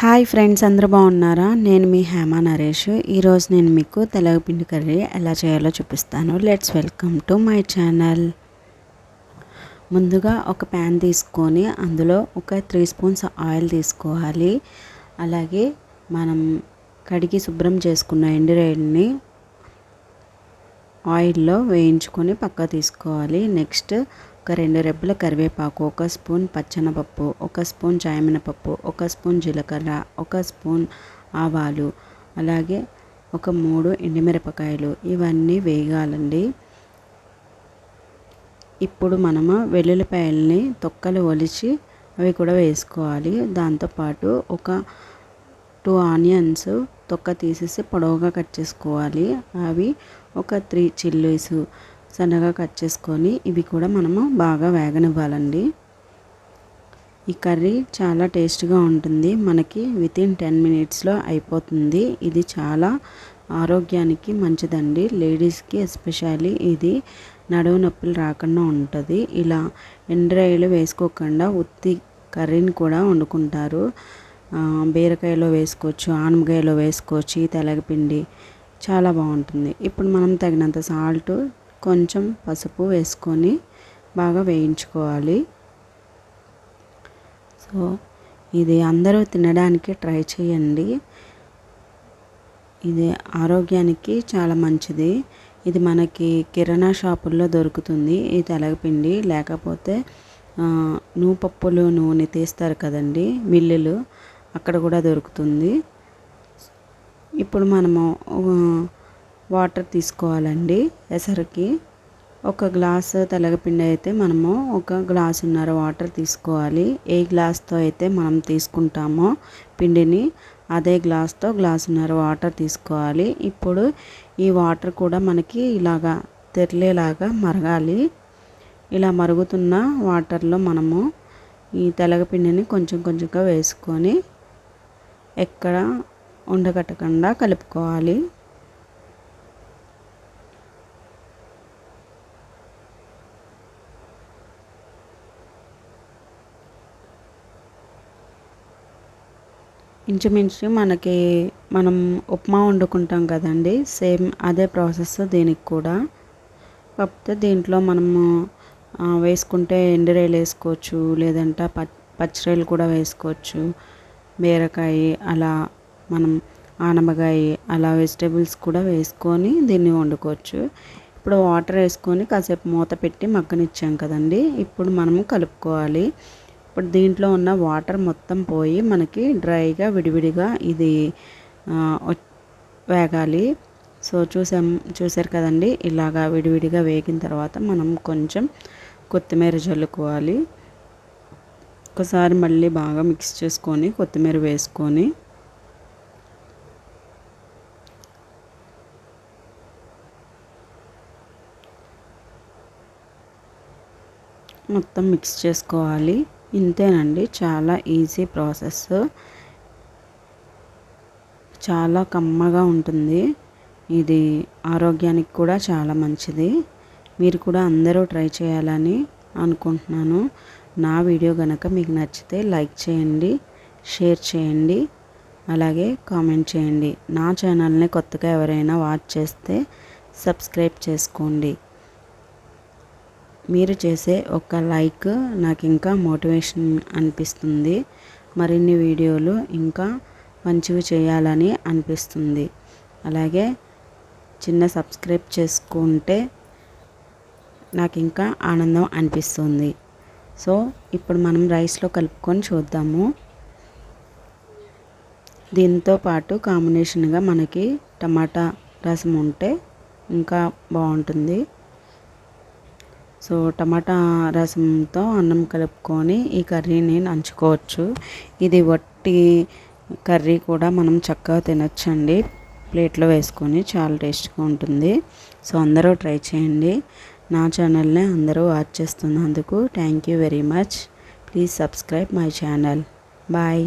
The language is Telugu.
హాయ్ ఫ్రెండ్స్ అందరూ బాగున్నారా? నేను మీ హేమ నరేష్. ఈరోజు నేను మీకు తెలగపిండి కర్రీ ఎలా చేయాలో చూపిస్తాను. Let's welcome to my channel ముందుగా ఒక ప్యాన్ తీసుకొని అందులో ఒక త్రీ స్పూన్స్ ఆయిల్ తీసుకోవాలి. అలాగే మనం కడిగి శుభ్రం చేసుకున్న ఎండిరైడ్ని ఆయిల్లో వేయించుకొని పక్క తీసుకోవాలి. నెక్స్ట్ ఒక రెండు రెబ్బల కరివేపాకు ఒక స్పూన్ పచ్చనపప్పు ఒక స్పూన్ చాయమినపప్పు ఒక స్పూన్ జీలకర్ర ఒక స్పూన్ ఆవాలు అలాగే ఒక మూడు ఎండుమిరపకాయలు. ఇవన్నీ వేగాలండి. ఇప్పుడు మనము వెల్లుల్లిపాయల్ని తొక్కలు ఒలిచి అవి కూడా వేసుకోవాలి. దాంతోపాటు ఒక టూ ఆనియన్స్ తొక్క తీసేసి పొడవుగా కట్ చేసుకోవాలి. అవి ఒక త్రీ చిల్లీస్ సన్నగా కట్ చేసుకొని ఇవి కూడా మనము బాగా వేగనివ్వాలండి. ఈ కర్రీ చాలా టేస్ట్గా ఉంటుంది. మనకి వితిన్ టెన్ మినిట్స్లో అయిపోతుంది. ఇది చాలా ఆరోగ్యానికి మంచిదండి. లేడీస్కి ఎస్పెషల్లీ ఇది నడువు నొప్పులు రాకుండా ఉంటుంది. ఇలా ఎండ్రాయిలు వేసుకోకుండా ఉత్తి కర్రీని కూడా వండుకుంటారు. బీరకాయలో వేసుకోవచ్చు ఆనమకాయలో వేసుకోవచ్చు తెలగపిండి చాలా బాగుంటుంది. ఇప్పుడు మనం తగినంత సాల్ట్ కొంచెం పసుపు వేసుకొని బాగా వేయించుకోవాలి. సో ఇది అందరూ తినడానికి ట్రై చేయండి. ఇది ఆరోగ్యానికి చాలా మంచిది. ఇది మనకి కిరాణా షాపుల్లో దొరుకుతుంది. ఈ తెలగపిండి లేకపోతే నూపప్పులు నూనె తీస్తారు కదండి మిల్లులు అక్కడ కూడా దొరుకుతుంది. ఇప్పుడు మనము వాటర్ తీసుకోవాలండి ఎసరికి. ఒక గ్లాస్ తెలగపిండి అయితే మనము ఒక గ్లాసున్నర వాటర్ తీసుకోవాలి. ఏ గ్లాస్తో అయితే మనం తీసుకుంటామో పిండిని అదే గ్లాస్తో గ్లాసున్నర వాటర్ తీసుకోవాలి. ఇప్పుడు ఈ వాటర్ కూడా మనకి ఇలాగా తెరలేలాగా మరగాలి. ఇలా మరుగుతున్న వాటర్లో మనము ఈ తెలగపిండిని కొంచెం కొంచెంగా వేసుకొని ఎక్కడ ఉండగట్టకుండా కలుపుకోవాలి. ఇంచుమించు మనకి మనం ఉప్మా వండుకుంటాం కదండి సేమ్ అదే ప్రాసెస్ దీనికి కూడా. కాకపోతే దీంట్లో మనము వేసుకుంటే ఎండురాయలు వేసుకోవచ్చు లేదంటే ప పచ్చిరాయలు కూడా వేసుకోవచ్చు. బీరకాయ అలా మనం ఆనమకాయ అలా వెజిటేబుల్స్ కూడా వేసుకొని దీన్ని వండుకోవచ్చు. ఇప్పుడు వాటర్ వేసుకొని కాసేపు మూత పెట్టి మగ్గనిచ్చాం కదండి ఇప్పుడు మనము కలుపుకోవాలి. ఇప్పుడు దీంట్లో ఉన్న వాటర్ మొత్తం పోయి మనకి డ్రైగా విడివిడిగా ఇది వేగాలి. సో చూసాం చూసారు కదండి? ఇలాగా విడివిడిగా వేగిన తర్వాత మనం కొంచెం కొత్తిమీర చల్లుకోవాలి ఒకసారి మళ్ళీ బాగా మిక్స్ చేసుకొని కొత్తిమీర వేసుకొని మొత్తం మిక్స్ చేసుకోవాలి. ఇంతేనండి చాలా ఈజీ ప్రాసెస్. చాలా కమ్మగా ఉంటుంది. ఇది ఆరోగ్యానికి కూడా చాలా మంచిది. మీరు కూడా అందరూ ట్రై చేయాలని అనుకుంటున్నాను. నా వీడియో కనుక మీకు నచ్చితే లైక్ చేయండి షేర్ చేయండి అలాగే కామెంట్ చేయండి. నా ఛానల్ని కొత్తగా ఎవరైనా వాచ్ చేస్తే సబ్స్క్రైబ్ చేసుకోండి. మీరు చేసే ఒక లైక్ నాకు ఇంకా మోటివేషన్ అనిపిస్తుంది. మరిన్ని వీడియోలు ఇంకా మంచివి చేయాలని అనిపిస్తుంది. అలాగే చిన్న సబ్స్క్రైబ్ చేసుకుంటే నాకు ఇంకా ఆనందం అనిపిస్తుంది. సో ఇప్పుడు మనం రైస్లో కలుపుకొని చూద్దాము. దీంతో పాటు కాంబినేషన్గా మనకి టమాటా రసం ఉంటే ఇంకా బాగుంటుంది. సో టమాటా రసంతో అన్నం కలుపుకొని ఈ కర్రీని నంచుకోవచ్చు. ఇది వట్టి కర్రీ కూడా మనం చక్కగా తినచ్చండి. ప్లేట్లో వేసుకొని చాలా టేస్ట్గా ఉంటుంది. సో అందరూ ట్రై చేయండి. నా ఛానల్ని అందరూ వాచ్ చేస్తున్నందుకు thank you very much. Please subscribe my channel. Bye.